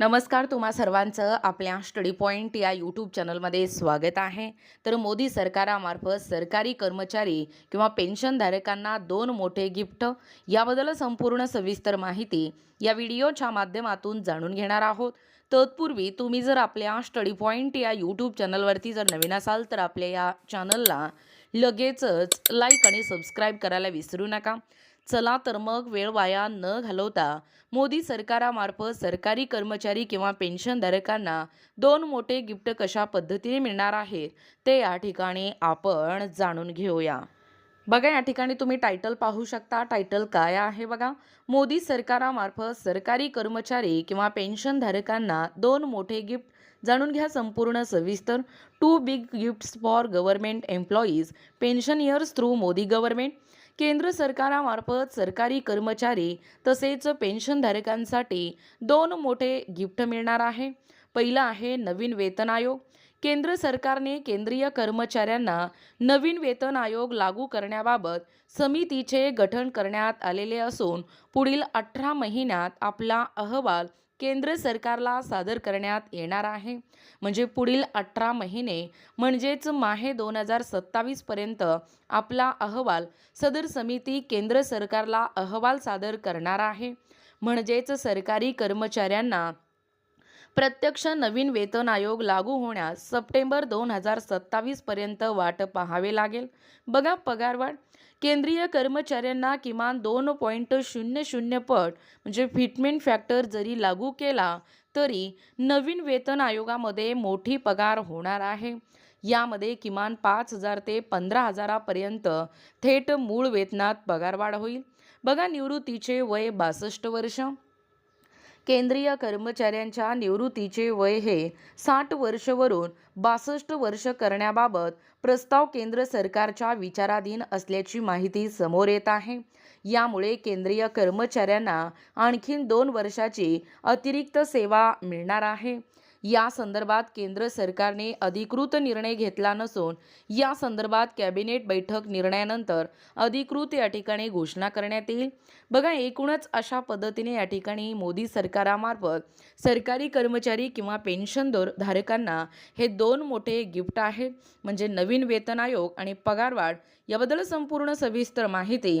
नमस्कार तुम्हा सर्वांचं आपल्या स्टडी पॉईंट या यूट्यूब चॅनलमध्ये स्वागत आहे. तर मोदी सरकारामार्फत सरकारी कर्मचारी किंवा पेन्शनधारकांना दोन मोठे गिफ्ट याबद्दल संपूर्ण सविस्तर माहिती या व्हिडिओच्या माध्यमातून जाणून घेणार आहोत. तत्पूर्वी तुम्ही जर आपल्या स्टडी पॉईंट या यूट्यूब चॅनलवरती जर नवीन असाल तर आपल्या या चॅनलला लगेचच लाईक आणि सबस्क्राईब करायला विसरू नका. चला तर मग वेळ वाया न घालवता मोदी सरकारामार्फत सरकारी कर्मचारी किंवा पेन्शनधारकांना दोन मोठे गिफ्ट कशा पद्धतीने मिळणार आहेत ते या ठिकाणी आपण जाणून घेऊया. बघा या ठिकाणी तुम्ही टायटल पाहू शकता. टायटल काय आहे बघा? मोदी सरकारामार्फत सरकारी कर्मचारी किंवा पेन्शनधारकांना दोन मोठे गिफ्ट. जाणून घ्या संपूर्ण सविस्तर. Two big gifts for government employees pension years through Modi government केंद्र सरकारामार्फत सरकारी कर्मचारी तसेच पेन्शनधारकांसाठी दोन मोठे गिफ्ट मिळणार आहे. पहिलं आहे नवीन वेतन आयोग. केंद्र सरकारने केंद्रीय कर्मचाऱ्यांना नवीन वेतन आयोग लागू करण्याबाबत समितीचे गठन करण्यात आलेले असून पुढील अठरा महिन्यात आपला अहवाल केंद्र सरकारला सादर करण्यात येणार आहे. म्हणजे पुढील अठरा महिने म्हणजेच माहे दोन हजार सत्तावीसपर्यंत आपला अहवाल सदर समिती केंद्र सरकारला अहवाल सादर करणार आहे. म्हणजेच सरकारी कर्मचाऱ्यांना प्रत्यक्ष नवीन वेतन आयोग लागू होण्यास सप्टेंबर दोन हजार सत्तावीसपर्यंत वाट पाहावे लागेल. बघा पगारवाढ. केंद्रीय कर्मचाऱ्यांना किमान दोन पॉईंट शून्य शून्य पट म्हणजे फिटमेंट फॅक्टर जरी लागू केला तरी नवीन वेतन आयोगामध्ये मोठी पगार होणार आहे. यामध्ये किमान पाच हजार ते पंधरा हजारापर्यंत थेट मूळ वेतनात पगारवाढ होईल. बघा निवृत्तीचे वय बासष्ट वर्ष. केंद्रीय कर्मचाऱ्यांच्या निवृत्तीचे वय हे साठ वर्षवरून बासष्ट वर्ष करण्याबाबत प्रस्ताव केंद्र सरकारच्या विचाराधीन असल्याची माहिती समोर येत आहे. यामुळे केंद्रीय कर्मचाऱ्यांना आणखीन दोन वर्षाची अतिरिक्त सेवा मिळणार आहे. या संदर्भात केंद्र सरकारने अधिकृत निर्णय घेतला नसून या संदर्भात कॅबिनेट बैठक निर्णयानंतर अधिकृत या ठिकाणी घोषणा करण्यात येईल. बघा एकूणच अशा पद्धतीने या ठिकाणी मोदी सरकारामार्फत सरकारी कर्मचारी किंवा पेन्शन दर धारकांना हे दोन मोठे गिफ्ट आहेत म्हणजे नवीन वेतन आयोग आणि पगारवाढ याबद्दल संपूर्ण सविस्तर माहिती